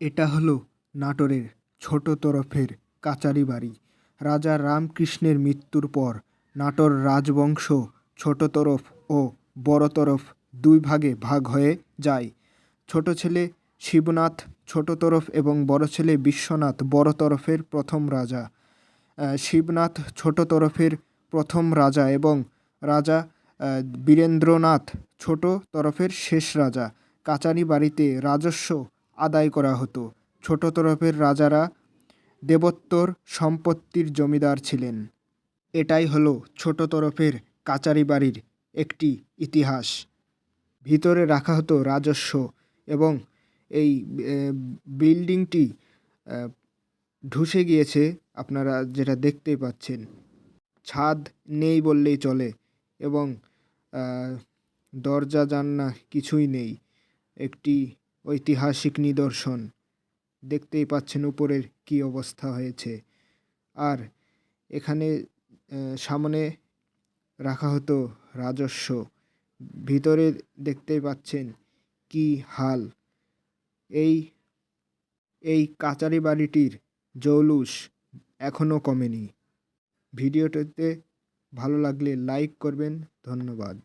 এটা হলো নাটোরের ছোট তরফের কাচারি বাড়ি। রাজা রামকৃষ্ণের মৃত্যুর পর নাটোর রাজবংশ ছোট তরফ ও বড় তরফ দুই ভাগে ভাগ হয়ে যায়। ছোট ছেলে শিবনাথ, ছোট তরফ এবং বড় ছেলে বিশ্বনাথ বড় তরফের প্রথম রাজা। শিবনাথ ছোট তরফের প্রথম রাজা এবং রাজা বীরেন্দ্রনাথ ছোট তরফের শেষ রাজা। কাচারি বাড়িতে রাজস্ব আদায় করা হতো। ছোট তরফের রাজারা দেবোত্তর সম্পত্তির জমিদার ছিলেন। এটাই হলো ছোট তরফের কাচারি বাড়ির একটি ইতিহাস। ভিতরে রাখা হতো রাজস্ব এবং এই বিল্ডিংটি ধসে গিয়েছে আপনারা যেটা দেখতেই পাচ্ছেন। ছাদ নেই বললেই চলে এবং দরজা জানলা কিছুই নেই। একটি ঐতিহাসিক নিদর্শন। দেখতেই পাচ্ছেন উপরের কি অবস্থা হয়েছে। আর এখানে সামনে রাখা হতো রাজস্ব। ভিতরে দেখতেই পাচ্ছেন কি হাল। এই এই কাচারি বাড়িটির জৌলুস এখনও কমেনি। ভিডিওটিতে ভালো লাগলে লাইক করবেন। ধন্যবাদ।